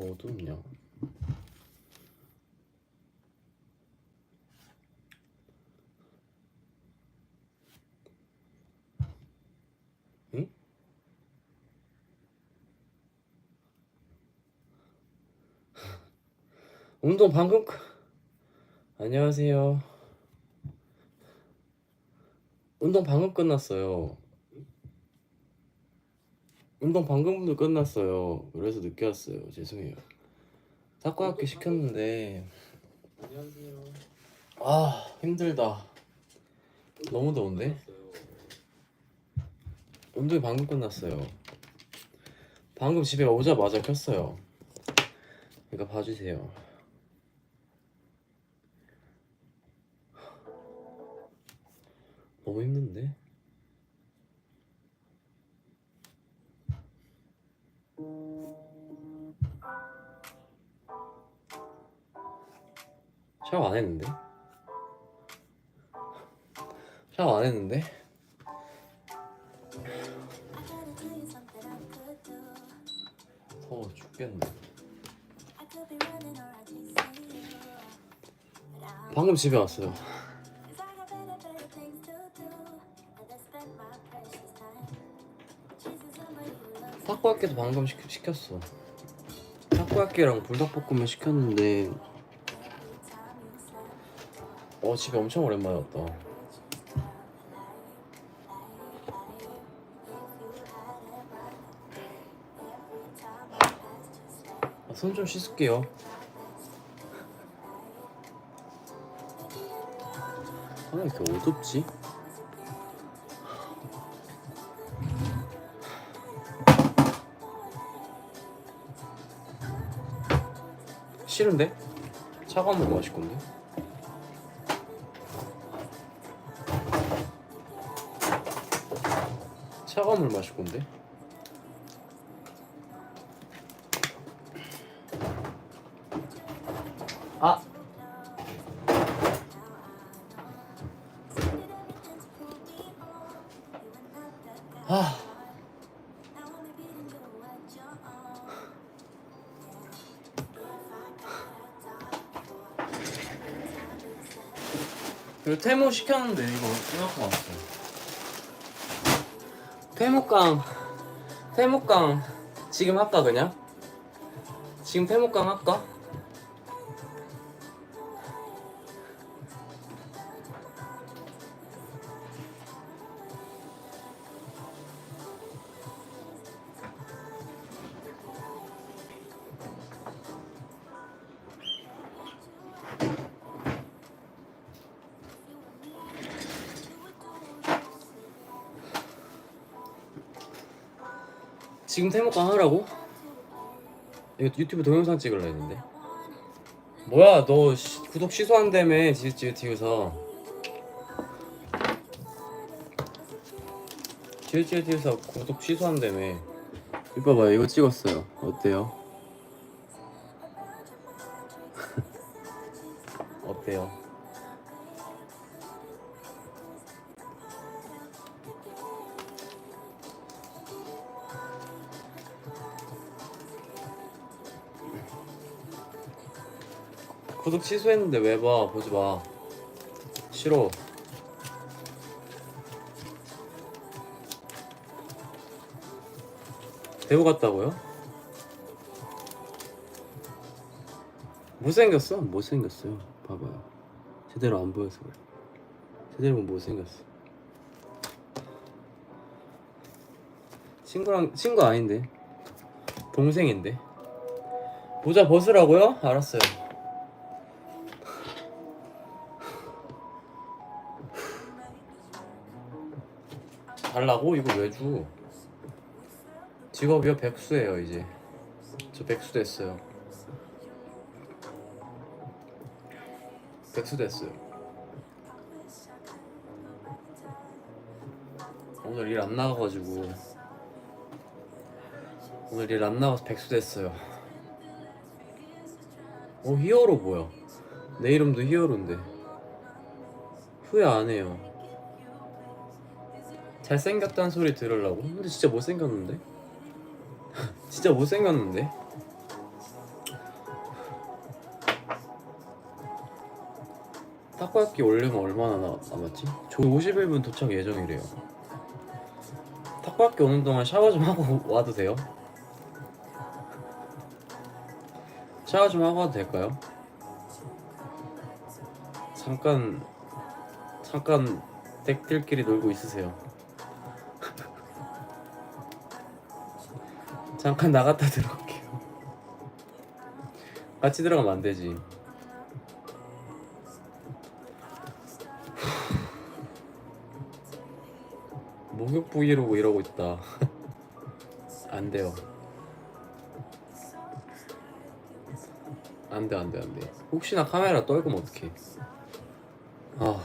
어둡냐? 응? 운동 방금 끝- 안녕하세요. 운동 방금 끝났어요. 운동 방금도 끝났어요. 그래서 늦게 왔어요. 죄송해요. 탁구학교 시켰는데 안녕하세요. 아 힘들다. 너무 더운데? 운동이 방금 끝났어요. 방금 집에 오자마자 켰어요. 그러니까 봐주세요. 너무 힘든데? 샤워 안 했는데? 샤워 안 했는데? 더워 죽겠네. 방금 집에 왔어요. 탁구학교도 방금 시, 시켰어. 탁구학교랑 불닭볶음면 시켰는데 어 집에 엄청 오랜만에 왔다. 아, 손좀 씻을게요. 아, 왜 이렇게 어둡지? 싫은데? 차가운 물 마실 건데? 차가운 물 마실 건데? 아! 아! 이거 태모 시켰는데 이거 생각하고 왔어. 태모깡, 태모깡 지금 할까 그냥? 지금 태모깡 할까? 지금 태모깡 하라고? 이거 유튜브 동영상 찍으려 했는데. 뭐야 너 시- 구독 취소한다며 지읒지읒 뒤에서 지읒지읒 뒤에서 구독 취소한다며 이거 봐요 이거 찍었어요 어때요? 어때요? 구독 취소했는데 왜 봐? 보지 마. 싫어. 배우 같다고요? 못생겼어? 못생겼어요. 봐봐요. 제대로 안 보여서 그래. 제대로 못생겼어. 친구랑 친구 아닌데 동생인데 모자 벗으라고요? 알았어요. 달라고? 이거 왜 줘? 직업이요? 백수예요 이제. 저 백수 됐어요. 백수 됐어요. 오늘 일 안 나가가지고. 오늘 일 안 나가서 백수 됐어요. 어 히어로 뭐야? 내 이름도 히어로인데. 후회 안 해요 잘생겼다는 소리 들으려고 근데 진짜 못생겼는데 진짜 못생겼는데 타코야끼 올려면 얼마나 남았지? 저 51분 도착 예정이래요 타코야끼 오는 동안 샤워 좀 하고 와도 돼요? 샤워 좀 하고 와도 될까요? 잠깐 잠깐 댁들끼리 놀고 있으세요 잠깐 나갔다 들어올게요. 같이 들어가면 안 되지. 목욕 브이로그 이러고 있다. 안 돼요. 안 돼 안 돼 안 돼. 혹시나 카메라 떨구면 어떡해. 아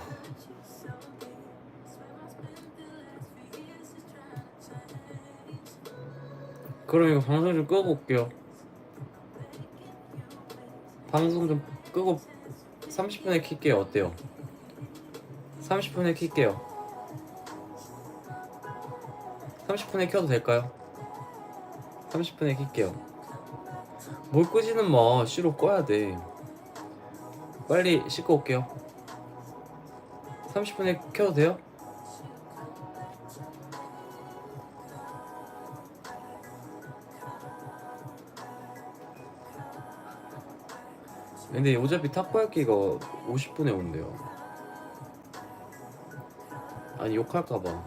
그럼 이거 방송 좀 끄고 올게요. 방송 좀 끄고 30분에 킬게요. 어때요? 30분에 킬게요. 30분에 켜도 될까요? 30분에 킬게요. 뭘 끄지는 마. 씨로 꺼야 돼. 빨리 씻고 올게요. 30분에 켜도 돼요? 근데 어차피 타코야끼가 50분에 온대요. 아니 욕할까봐.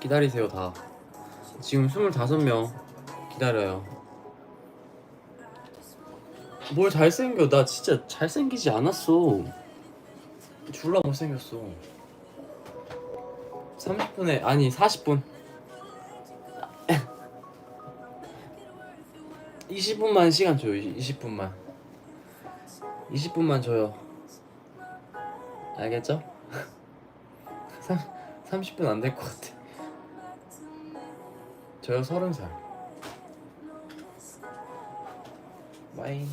기다리세요 다. 지금 25명 기다려요. 뭘 잘생겨. 나 진짜 잘생기지 않았어. 졸라 못생겼어. 30분에 아니 40분. 20분만 시간 줘요 20분만 20분만 줘요. 알겠죠? 3, 30분 안 될 것 같아. 저요 30살. 바이